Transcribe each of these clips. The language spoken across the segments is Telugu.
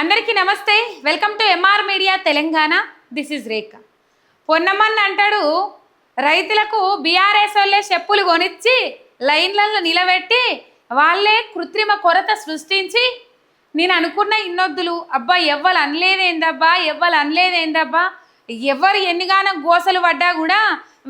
అందరికీ నమస్తే. Welcome to MR media Telangana. This is Rekha Ponnamman అంటాడు రైతులకు బీఆర్ఎస్ వాళ్ళే చెప్పులు కొనిచ్చి లైన్లలో నిలబెట్టి వాళ్ళే కృత్రిమ కొరత సృష్టించి నేను అనుకున్న ఇన్నొద్దులు. అబ్బా ఎవ్వరు అనలేదేందబ్బా ఎవ్వరు అనలేదేందబ్బా. ఎవరు ఎన్నిగానో గోసలు పడ్డా కూడా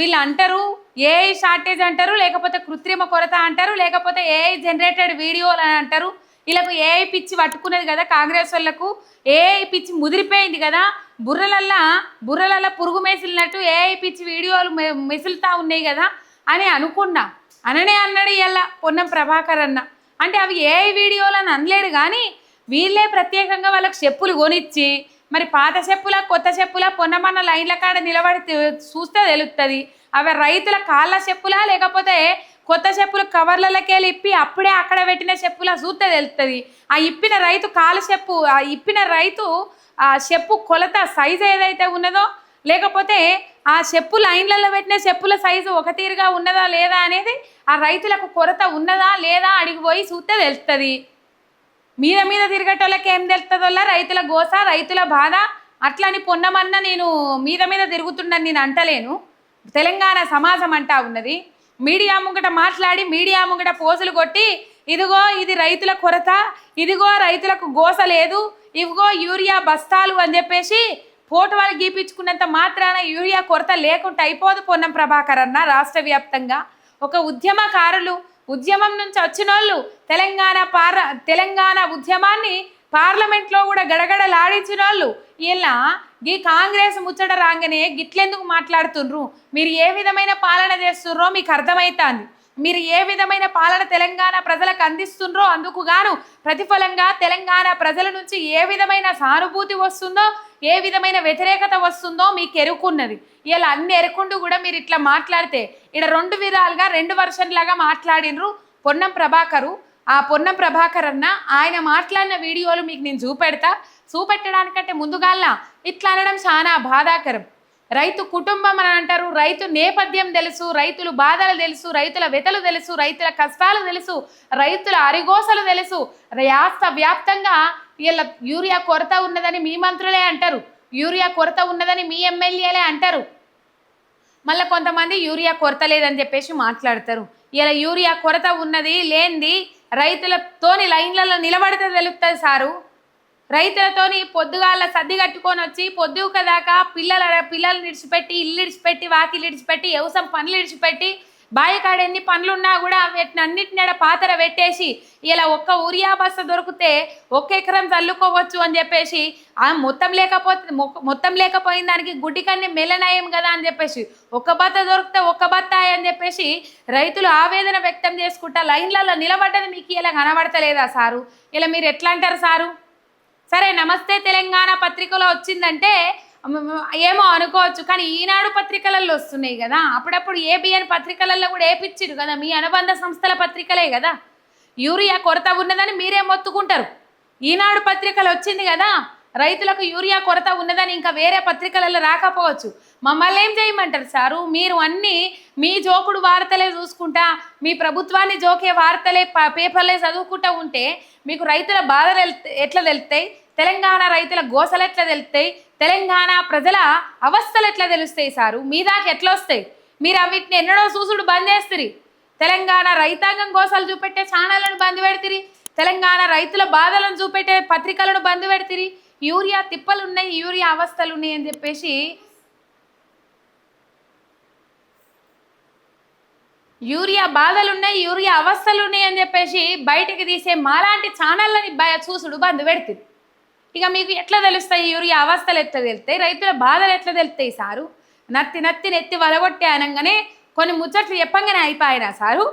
వీళ్ళు అంటారు ఏఐ షార్టేజ్ అంటారు లేకపోతే కృత్రిమ కొరత అంటారు లేకపోతే ఏఐ జనరేటెడ్ వీడియోలు అని అంటారు. వీళ్ళకు ఏఐ పిచ్చి పట్టుకున్నది కదా కాంగ్రెస్ వాళ్ళకు? ఏఐ పిచ్చి ముదిరిపోయింది కదా? బుర్రలల్లా బుర్రలల్లా పురుగు మెసిలినట్టు ఏ పిచ్చి వీడియోలు మెసులుతా ఉన్నాయి కదా? అని అనుకున్నా. అననే అన్నాడు ఇలా పొన్నం ప్రభాకర్ అన్న. అంటే అవి ఏఐ వీడియోలు అని అనలేడు కానీ వీళ్ళే ప్రత్యేకంగా వాళ్ళకి చెప్పులు కొనిచ్చి మరి పాత చెప్పుల కొత్త చెప్పుల పొన్నమన్న లైన్ల కాడ నిలబడి చూస్తే తెలుస్తుంది అవి రైతుల కాళ్ళ చెప్పులా లేకపోతే కొత్త చెప్పులు కవర్లకెళ్ళి ఇప్పి అప్పుడే అక్కడ పెట్టిన చెప్పులా చూస్తే తెలుస్తుంది ఆ ఇప్పిన రైతు కాలు చెప్పు ఆ ఇప్పిన రైతు ఆ చెప్పు కొలత సైజు ఏదైతే ఉన్నదో లేకపోతే ఆ చెప్పు లైన్లలో పెట్టిన చెప్పుల సైజు ఒక తీరుగా ఉన్నదా లేదా అనేది ఆ రైతులకు కొరత ఉన్నదా లేదా అడిగిపోయి చూస్తే తెలుస్తుంది మీద మీద తిరిగేటోళ్ళకి ఏం తెలుస్తుందోలా రైతుల గోస రైతుల బాధ. అట్లని పొన్నమన్న నేను మీద మీద తిరుగుతుండని నేను అంటలేను. తెలంగాణ సమాజం అంటా ఉన్నది. మీడియా ముంగట మాట్లాడి మీడియా ముంగట పోజులు కొట్టి ఇదిగో ఇది రైతుల కొరత ఇదిగో రైతులకు గోస లేదు ఇదిగో యూరియా బస్తాలు అని చెప్పేసి పోటు వాళ్ళు గీపించుకున్నంత మాత్రాన యూరియా కొరత లేకుండా అయిపోదు పొన్నం ప్రభాకర్ అన్న రాష్ట్ర వ్యాప్తంగా. ఒక ఉద్యమకారులు ఉద్యమం నుంచి వచ్చిన వాళ్ళు తెలంగాణ పార్ తెలంగాణ ఉద్యమాన్ని పార్లమెంట్లో కూడా గడగడలాడించిన వాళ్ళు ఇలా గీ కాంగ్రెస్ ముచ్చట రాగానే గిట్లెందుకు మాట్లాడుతుండ్రు? మీరు ఏ విధమైన పాలన చేస్తుర్రో మీకు అర్థమవుతుంది మీరు ఏ విధమైన పాలన తెలంగాణ ప్రజలకు అందిస్తుండ్రో అందుకు గాను ప్రతిఫలంగా తెలంగాణ ప్రజల నుంచి ఏ విధమైన సానుభూతి వస్తుందో ఏ విధమైన వ్యతిరేకత వస్తుందో మీకు ఎరుకున్నది. ఇలా అన్ని ఎరుకుండూ కూడా మీరు ఇట్లా మాట్లాడితే ఇక్కడ రెండు విధాలుగా రెండు వర్షన్ లాగా మాట్లాడినరు పొన్నం ప్రభాకరు. ఆ పొన్నం ప్రభాకర్ అన్న ఆయన మాట్లాడిన వీడియోలు మీకు నేను చూపెడతా. చూపెట్టడానికంటే ముందుగాల్లా ఇట్లా అనడం చాలా బాధాకరం. రైతు కుటుంబం అని అంటారు రైతు నేపథ్యం తెలుసు రైతులు బాధలు తెలుసు రైతుల వెతలు తెలుసు రైతుల కష్టాలు తెలుసు రైతుల అరిగోసలు తెలుసు. రాష్ట్ర వ్యాప్తంగా వీళ్ళ యూరియా కొరత ఉన్నదని మీ మంత్రులే అంటారు యూరియా కొరత ఉన్నదని మీ ఎమ్మెల్యేలే అంటారు. మళ్ళీ కొంతమంది యూరియా కొరత లేదని చెప్పేసి మాట్లాడతారు. ఇలా యూరియా కొరత ఉన్నది లేనిది రైతులతోని లైన్లలో నిలబడితే తెలుస్తుంది సారు. రైతులతోని పొద్దుగాల సర్ది కట్టుకొని వచ్చి పొద్దుక దాకా పిల్లల పిల్లలు విడిచిపెట్టి ఇల్లు విడిచిపెట్టి వాకిలు విడిచిపెట్టి వ్యవసాయం పనులు విడిచిపెట్టి బాయికాడ ఎన్ని పనులు ఉన్నా కూడా వీటిని అన్నిటిని పాతర పెట్టేసి ఇలా ఒక్క ఊరియా బస్త దొరికితే ఒక్క ఎకరం చల్లుకోవచ్చు అని చెప్పేసి ఆ మొత్తం లేకపోతే మొ- మొత్తం లేకపోయిన దానికి గుడ్డి కన్నీ మెల్లనయం కదా అని చెప్పేసి ఒక్క బత్త దొరికితే ఒక్క బత్తాయి అని చెప్పేసి రైతులు ఆవేదన వ్యక్తం చేసుకుంటా లైన్లలో నిలబడ్డది మీకు ఇలా కనబడతలేదా సారు? ఇలా మీరు ఎట్లా అంటారు సారు? సరే నమస్తే తెలంగాణ పత్రికలో వచ్చిందంటే ఏమో అనుకోవచ్చు కానీ ఈనాడు పత్రికలలో వస్తున్నాయి కదా. అప్పుడప్పుడు ఏబిఎన్ పత్రికలలో కూడా ఏపిచ్చిరు కదా మీ అనుబంధ సంస్థల పత్రికలే కదా. యూరియా కొరత ఉన్నదని మీరే మొత్తుకుంటారు. ఈనాడు పత్రికలు వచ్చింది కదా రైతులకు యూరియా కొరత ఉన్నదని ఇంకా వేరే పత్రికలలో రాకపోవచ్చు. మమ్మల్ని ఏం చేయమంటారు సారు? మీరు అన్నీ మీ జోకుడు వార్తలే చూసుకుంటా మీ ప్రభుత్వాన్ని జోకే వార్తలే ప- పేపర్లే చదువుకుంటూ ఉంటే మీకు రైతుల బాధలు ఎట్లా తెలుస్తాయి? తెలంగాణ రైతుల గోసలు ఎట్లా తెలుస్తాయి? తెలంగాణ ప్రజల అవస్థలు ఎట్లా తెలుస్తాయి సారు? మీ దాకా ఎట్లా వస్తాయి? మీరు అవిటిని ఎన్నడో చూసుడు బంద్ చేస్తుంది తెలంగాణ రైతాంగం గోసలు చూపెట్టే ఛానళ్ళను బంద్ పెడతారు. తెలంగాణ రైతుల బాధలను చూపెట్టే పత్రికలను బంద్ పెడతారు. యూరియా తిప్పలు ఉన్నాయి యూరియా అవస్థలు ఉన్నాయి అని చెప్పేసి యూరియా బాధలు ఉన్నాయి యూరియా అవస్థలు ఉన్నాయి అని చెప్పేసి బయటికి తీసే మాలాంటి ఛానళ్ళని బయ చూసుడు బంద్ పెడుతుంది ఇక మీకు ఎట్లా తెలుస్తాయి? యూరియా అవస్థలు ఎట్లా తెలుస్తాయి? రైతుల బాధలు ఎట్లా తెలుస్తాయి సారు? నత్తి నత్తి నెత్తి వలగొట్టే అనగానే కొన్ని ముచ్చట్లు చెప్పంగానే అయిపోయినా సారు?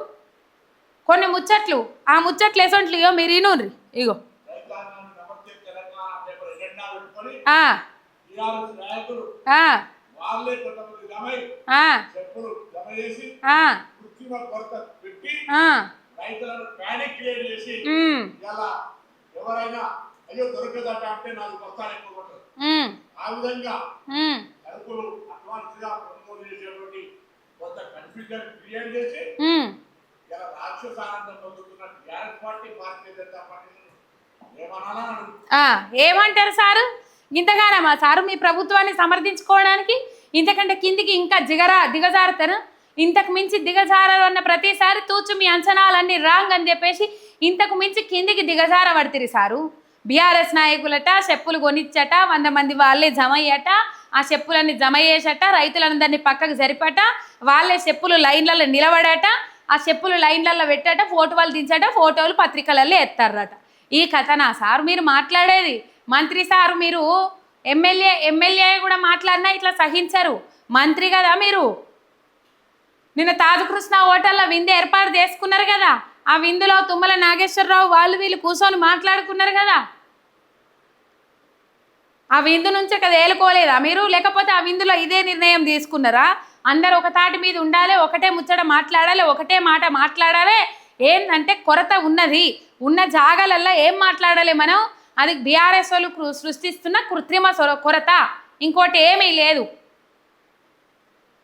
కొన్ని ముచ్చట్లు ఆ ముచ్చట్లు ఎసొంట్లు ఇగో మీరు ఇనుర్రి ఇగో. ఎవరైనా అయ్యో దొరకదట అంటే నాలుగు బస్తాలు ఎక్కువ ఆ విధంగా సరుకులు అడ్వాన్స్గా కొనుగోలు చేసేటువంటి కొంత కన్ఫ్యూజన్ క్రియేట్ చేసి ఇలా రాక్షస ఆనందం పొందుతున్న TRS party Bharatiya Janata party ఏమంటారు సారు? ఇంతగానమ్మా సారు మీ ప్రభుత్వాన్ని సమర్థించుకోవడానికి ఇంతకంటే కిందికి ఇంకా దిగరా దిగజారుతారు? ఇంతకు మించి దిగజారరు అన్న ప్రతిసారి తూచు మీ అంచనాలన్నీ రాంగ్ అని చెప్పేసి ఇంతకు మించి కిందికి దిగజారబడితిరి సారు. బీఆర్ఎస్ నాయకులట చెప్పులు కొనిచ్చట వంద మంది వాళ్ళే జమ అయ్యట ఆ చెప్పులన్నీ జమ చేసట రైతులందరినీ పక్కకు జరిపట వాళ్ళే చెప్పులు లైన్లలో నిలబడట ఆ చెప్పులు లైన్లలో పెట్టట ఫోటోలు దించట ఫోటోలు పత్రికలలో ఎత్తారట. ఈ కథ నా సార్ మీరు మాట్లాడేది. మంత్రి సార్ మీరు ఎమ్మెల్యే ఎమ్మెల్యే కూడా మాట్లాడినా ఇట్లా సహించరు. మంత్రి కదా మీరు. నిన్న తాజకృష్ణ హోటల్లో విందు ఏర్పాటు చేసుకున్నారు కదా. ఆ విందులో తుమ్మల నాగేశ్వరరావు వాళ్ళు వీళ్ళు కూర్చొని మాట్లాడుకున్నారు కదా. ఆ విందు నుంచి కదా ఏలుకోలేదా మీరు? లేకపోతే ఆ విందులో ఇదే నిర్ణయం తీసుకున్నారా? అందరు ఒక తాటి మీద ఉండాలి ఒకటే ముచ్చట మాట్లాడాలి ఒకటే మాట మాట్లాడాలి. ఏంటంటే కొరత ఉన్నది. ఉన్న జాగాలల్లో ఏం మాట్లాడాలి మనం? అది బీఆర్ఎస్ వాళ్ళు సృష్టిస్తున్న కృత్రిమ కొరత. ఇంకోటి ఏమీ లేదు.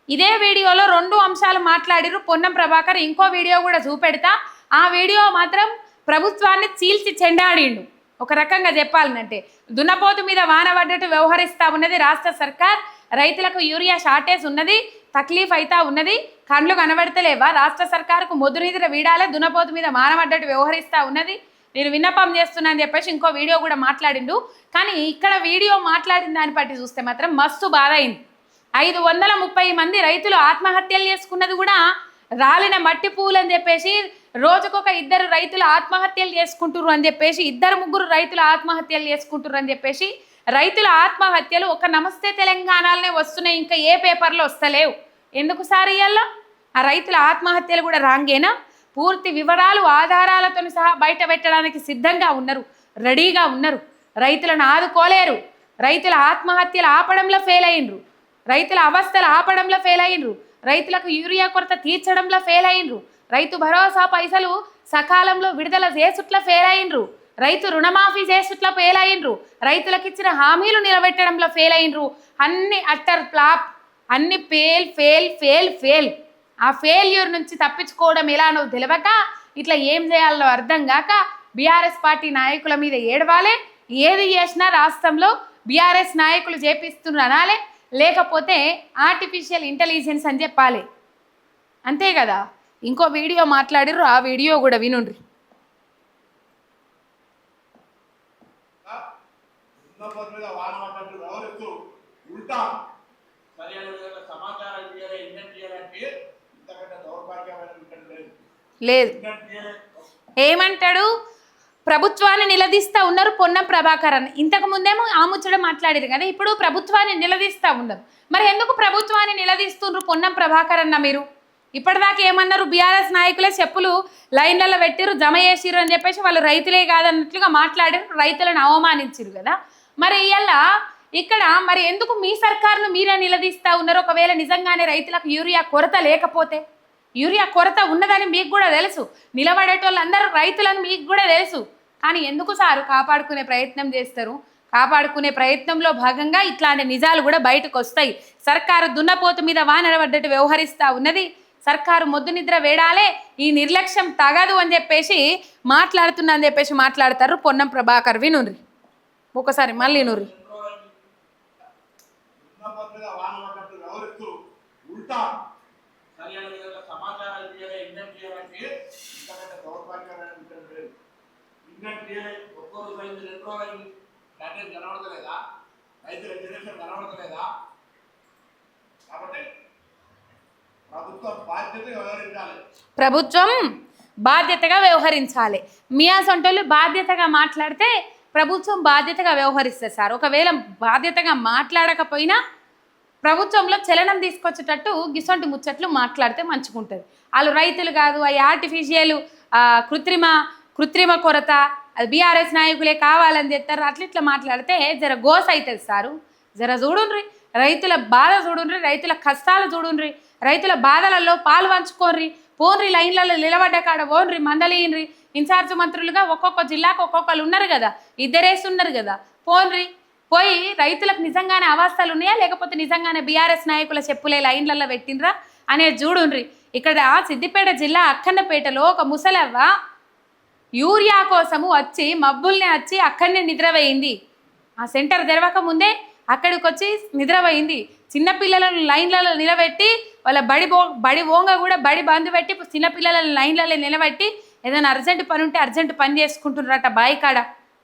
ఇదే వీడియోలో రెండు అంశాలు మాట్లాడిరు పొన్నం ప్రభాకర్. ఇంకో వీడియో కూడా చూపెడతా. ఆ వీడియో మాత్రం ప్రభుత్వాన్ని చీల్చి చెండాడిండు. ఒక రకంగా చెప్పాలంటే దున్నపోతు మీద వాన పడ్డట్టు వ్యవహరిస్తా ఉన్నది రాష్ట్ర సర్కార్. రైతులకు యూరియా షార్టేజ్ ఉన్నది తక్లీఫ్ అయితా ఉన్నది. కండ్లు కనబడతలేవా? రాష్ట్ర సర్కారుకు మొద్దు వీడాల వీడాలే దున్నపోతు మీద వాన పడ్డట్టు వ్యవహరిస్తా ఉన్నది. నేను విన్నపం చేస్తున్నా అని చెప్పేసి ఇంకో వీడియో కూడా మాట్లాడిండు. కానీ ఇక్కడ వీడియో మాట్లాడిన దాన్ని బట్టి చూస్తే మాత్రం మస్తు బాధ అయింది. ఐదు వందల ముప్పై మంది రైతులు ఆత్మహత్యలు చేసుకున్నది కూడా రాలిన మట్టి పూలు అని చెప్పేసి రోజుకొక ఇద్దరు రైతులు ఆత్మహత్యలు చేసుకుంటుర్రు అని చెప్పేసి ఇద్దరు ముగ్గురు రైతులు ఆత్మహత్యలు చేసుకుంటుర్రు అని చెప్పేసి రైతుల ఆత్మహత్యలు ఒక నమస్తే తెలంగాణలోనే వస్తున్నాయి ఇంకా ఏ పేపర్లో వస్తలేవు. ఎందుకు సార్ ఇయ్యాల్లో ఆ రైతుల ఆత్మహత్యలు కూడా రాంగేనా? పూర్తి వివరాలు ఆధారాలతో సహా బయట పెట్టడానికి సిద్ధంగా ఉన్నారు రెడీగా ఉన్నారు. రైతులను ఆదుకోలేరు. రైతుల ఆత్మహత్యలు ఆపడంలో ఫెయిల్ అయ్యిండ్రు రైతుల అవస్థలు ఆపడంలో ఫెయిల్ అయ్యిండ్రు రైతులకు యూరియా కొరత తీర్చడంలో ఫెయిల్ అయ్యిండ్రు రైతు భరోసా పైసలు సకాలంలో విడుదల చేసుట్ల ఫెయిల్ అయినరు. రైతు రుణమాఫీ చేసుట్ల ఫెయిల్ అయ్యిండ్రు రైతులకు ఇచ్చిన హామీలు నిలబెట్టడంలో ఫెయిల్ అయ్యిండ్రు అన్ని అట్టర్ ఫ్లాప్ అన్ని ఫెయిల్ ఫెయిల్ ఫెయిల్ ఫెయిల్ ఆ ఫెయిల్యూర్ నుంచి తప్పించుకోవడం ఎలానో తెలియక ఇట్లా ఏం చేయాలో అర్థం కాక బీఆర్ఎస్ పార్టీ నాయకుల మీద ఏడవాలే. ఏది చేసినా రాష్ట్రంలో బీఆర్ఎస్ నాయకులు చేపిస్తున్నారు అనాలే. లేకపోతే ఆర్టిఫిషియల్ ఇంటెలిజెన్స్ అని చెప్పాలి. అంతే కదా? ఇంకో వీడియో మాట్లాడిర్రు ఆ వీడియో కూడా వినుండ్రి. లేదు. ఏమంటాడు? ప్రభుత్వాన్ని నిలదీస్తా ఉన్నారు పొన్నం ప్రభాకరన్. ఇంతకు ముందేమో ఆ ముచ్చట మాట్లాడారు కదా ఇప్పుడు ప్రభుత్వాన్ని నిలదీస్తా ఉన్నారు. మరి ఎందుకు ప్రభుత్వాన్ని నిలదీస్తుండ్రు పొన్నం ప్రభాకరన్న అన్న మీరు? ఇప్పటిదాకా ఏమన్నారు బీఆర్ఎస్ నాయకులే చెప్పులు లైన్లలో పెట్టిరు జమ చేసిర్రు అని చెప్పేసి వాళ్ళు రైతులే కాదన్నట్లుగా మాట్లాడారు రైతులను అవమానించారు కదా. మరి ఇవాళ ఇక్కడ మరి ఎందుకు మీ సర్కారును మీరే నిలదీస్తా ఉన్నారు? ఒకవేళ నిజంగానే రైతులకు యూరియా కొరత లేకపోతే? యూరియా కొరత ఉన్నదని మీకు కూడా తెలుసు. నిలబడేటోళ్ళందరూ రైతులని మీకు కూడా తెలుసు. కానీ ఎందుకు సారు కాపాడుకునే ప్రయత్నం చేస్తారు? కాపాడుకునే ప్రయత్నంలో భాగంగా ఇట్లాంటి నిజాలు కూడా బయటకు వస్తాయి సర్కారు దున్నపోతు మీద వానరబడ్డట్టు వ్యవహరిస్తూ ఉన్నది. సర్కారు మొద్దు నిద్ర వేడాలే ఈ నిర్లక్ష్యం తగదు అని చెప్పేసి మాట్లాడుతున్నా అని చెప్పేసి మాట్లాడతారు పొన్నం ప్రభాకర్. వినుర్రి. ఒకసారి మళ్ళీ నూరి ఉల్టా ఇంజన్ ఒక్కో రోజు అయింది రెండు రోజులు అయింది ప్యాటర్న్ కనబడతలేదా? రైతుల జనరేషన్ కనబడతలేదా? కాబట్టి ప్రభుత్వం బాధ్యత వ్యవహరించాలి. ప్రభుత్వం బాధ్యతగా వ్యవహరించాలి. మియా సొంటోళ్ళు బాధ్యతగా మాట్లాడితే ప్రభుత్వం బాధ్యతగా వ్యవహరిస్తుంది సార్. ఒకవేళ బాధ్యతగా మాట్లాడకపోయినా ప్రభుత్వంలో చలనం తీసుకొచ్చేటట్టు గిసొంటి ముచ్చట్లు మాట్లాడితే మంచిగుంటుంది. వాళ్ళు రైతులు కాదు అవి ఆర్టిఫిషియల్ కృత్రిమ కృత్రిమ కొరత అది బీఆర్ఎస్ నాయకులే కావాలని చెప్తారు అట్లా ఇట్లా మాట్లాడితే జర గోస్ అవుతుంది సారు. జర చూడుండ్రి రైతుల బాధ చూడుండ్రి రైతుల కష్టాలు చూడుండ్రి రైతుల బాధలలో పాలు పంచుకోండ్రి పోన్రి లైన్లలో నిలబడ్డ కాడ పోన్రి మందలియన్రి ఇన్ఛార్జ్ మంత్రులుగా ఒక్కొక్క జిల్లాకు ఒక్కొక్కరు ఉన్నారు కదా ఇద్దరేసి ఉన్నారు కదా. పోన్రి పోయి రైతులకు నిజంగానే అవస్థలు ఉన్నాయా? లేకపోతే నిజంగానే బీఆర్ఎస్ నాయకుల చెప్పులే లైన్లలో పెట్టినరా అనేది చూడుండ్రి. ఇక్కడ సిద్దిపేట జిల్లా అక్కన్నపేటలో ఒక ముసలవ్వ యూరియా కోసము వచ్చి మబ్బుల్ని వచ్చి అక్కడనే నిద్రపోయింది. ఆ సెంటర్ తెరవక ముందే అక్కడికి వచ్చి నిద్రపోయింది చిన్నపిల్లలను లైన్లలో నిలబెట్టి వాళ్ళ బడి బో బడి ఓంగ కూడా బడి బంద్ పెట్టి చిన్నపిల్లలను లైన్లలో నిలబెట్టి ఏదైనా అర్జెంట్ పని ఉంటే అర్జెంట్ పని చేసుకుంటున్నారట బాయి కాడ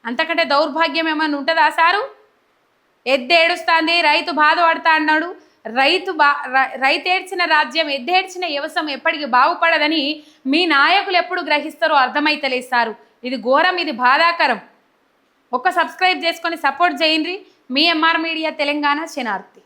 అంతకంటే దౌర్భాగ్యం ఏమైనా ఉంటుందా సారు? ఎద్దు ఏడుస్తుంది రైతు బాధపడతా అన్నాడు రైతు బా రై- ఏడ్చిన రాజ్యం ఎద్దేడ్చిన వ్యవసాయం ఎప్పటికీ బాగుపడదని మీ నాయకులు ఎప్పుడు గ్రహిస్తారో అర్థమైతలేస్తారు ఇది ఘోరం ఇది బాధాకరం. ఒక్క సబ్స్క్రైబ్ చేసుకొని సపోర్ట్ చేయండి. మీ ఎంఆర్ మీడియా తెలంగాణ శనార్థి